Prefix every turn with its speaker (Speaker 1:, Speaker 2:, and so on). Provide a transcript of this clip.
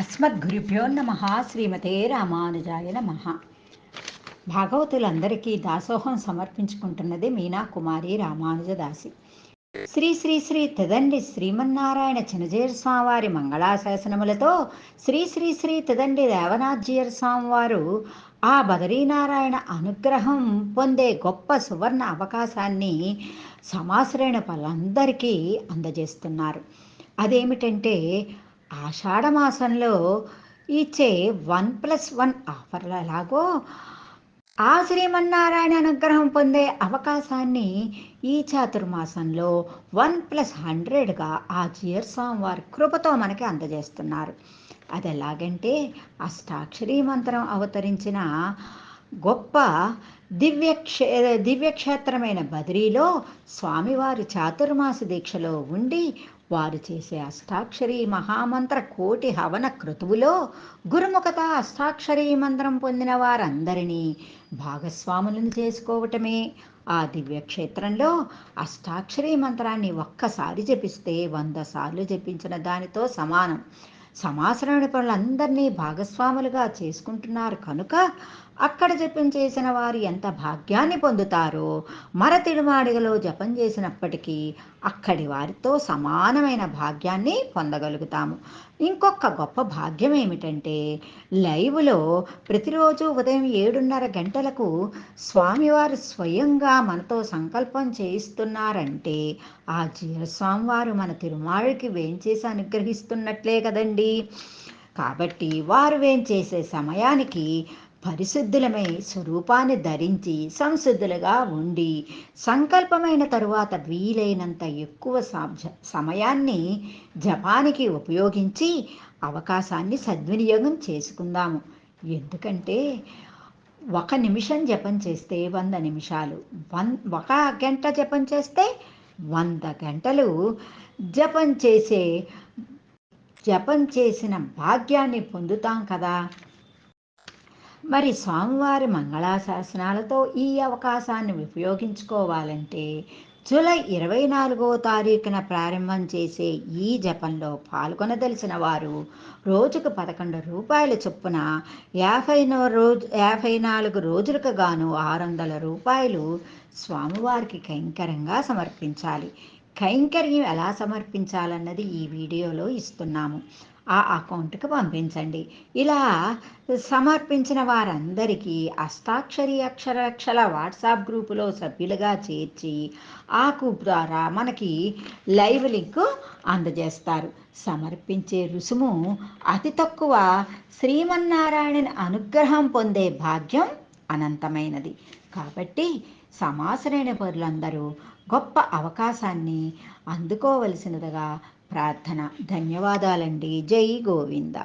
Speaker 1: అస్మద్గురుభ్యో నమ శ్రీమతే రామానుజాయ నమ. భాగవతులందరికీ దాసోహం సమర్పించుకుంటున్నది మీనా కుమారి రామానుజదాసి. శ్రీ శ్రీ శ్రీ తిదండి శ్రీమన్నారాయణ చినజీర స్వామివారి మంగళాశాసనములతో శ్రీ శ్రీ శ్రీ తిదండి దేవనాథ్జీయర్ స్వామివారు ఆ బదరీనారాయణ అనుగ్రహం పొందే గొప్ప సువర్ణ అవకాశాన్ని సమాశ్రయణ పలందరికీ అందజేస్తున్నారు. అదేమిటంటే ఆషాఢ మాసంలో ఇచ్చే వన్ ప్లస్ వన్ ఆఫర్లు ఎలాగో ఆ శ్రీమన్నారాయణ అనుగ్రహం పొందే అవకాశాన్ని ఈ చాతుర్మాసంలో వన్ ప్లస్ హండ్రెడ్గా ఆ జియర్ స్వామివారి కృపతో మనకి అందజేస్తున్నారు. అది ఎలాగంటే అష్టాక్షరీ మంత్రం అవతరించిన గొప్ప దివ్యక్షే దివ్యక్షేత్రమైన బద్రీలో స్వామివారి చాతుర్మాస దీక్షలో ఉండి వారు చేసే అష్టాక్షరీ మహామంత్ర కోటి హవన క్రతువులో గురుముఖత అష్టాక్షరి మంత్రం పొందిన వారందరినీ భాగస్వాములను చేసుకోవటమే. ఆ దివ్యక్షేత్రంలో అష్టాక్షరీ మంత్రాన్ని ఒక్కసారి జపిస్తే వంద సార్లు జపించిన దానితో సమానం. సమాసరణ పనులందరినీ భాగస్వాములుగా చేసుకుంటున్నారు కనుక అక్కడ జపం చేసిన వారు ఎంత భాగ్యాన్ని పొందుతారో మర తిరుమాడిగలో జపం చేసినప్పటికీ అక్కడి వారితో సమానమైన భాగ్యాన్ని పొందగలుగుతాము. ఇంకొక గొప్ప భాగ్యం ఏమిటంటే లైవ్లో ప్రతిరోజు ఉదయం ఏడున్నర గంటలకు స్వామివారు స్వయంగా మనతో సంకల్పం చేయిస్తున్నారంటే ఆ జీవస్వామివారు మన తిరుమాళికి వేంచేసి అనుగ్రహిస్తున్నట్లే కదండి. కాబట్టి వారు వేంచేసే సమయానికి పరిశుద్ధులమై స్వరూపాన్ని ధరించి సంశుద్ధులుగా ఉండి సంకల్పమైన తరువాత వీలైనంత ఎక్కువ సమయాన్ని జపానికి ఉపయోగించి అవకాశాన్ని సద్వినియోగం చేసుకుందాము. ఎందుకంటే ఒక నిమిషం జపం చేస్తే వంద నిమిషాలు వన్ ఒక గంట జపం చేస్తే వంద గంటలు. జపం చేసే జపం చేసిన భాగ్యాన్ని పొందుతాం కదా. మరి స్వామివారి మంగళాశాసనాలతో ఈ అవకాశాన్ని ఉపయోగించుకోవాలంటే జూలై ఇరవై నాలుగో తారీఖున ప్రారంభం చేసే ఈ జపంలో పాల్గొనదలిచిన వారు రోజుకు పదకొండు రూపాయల చొప్పున యాభై రోజు యాభై నాలుగు రోజులకు గాను ఆరు వందల రూపాయలు స్వామివారికి కైంకరంగా సమర్పించాలి. కైంకర్యం ఎలా సమర్పించాలన్నది ఈ వీడియోలో ఇస్తున్నాము. ఆ అకౌంట్కి పంపించండి. ఇలా సమర్పించిన వారందరికీ అస్తాక్షరి అక్షరక్షల వాట్సాప్ గ్రూపులో సభ్యులుగా చేర్చి ఆ గ్రూప్ ద్వారా మనకి లైవ్ లింక్ అందజేస్తారు. సమర్పించే రుసుము అతి తక్కువ శ్రీమన్నారాయణ అనుగ్రహం పొందే భాగ్యం అనంతమైనది. కాబట్టి సమాసరైన పరులందరూ గొప్ప అవకాశాన్ని అందుకోవలసినదిగా ప్రార్థన. ధన్యవాదాలండి. జై గోవింద.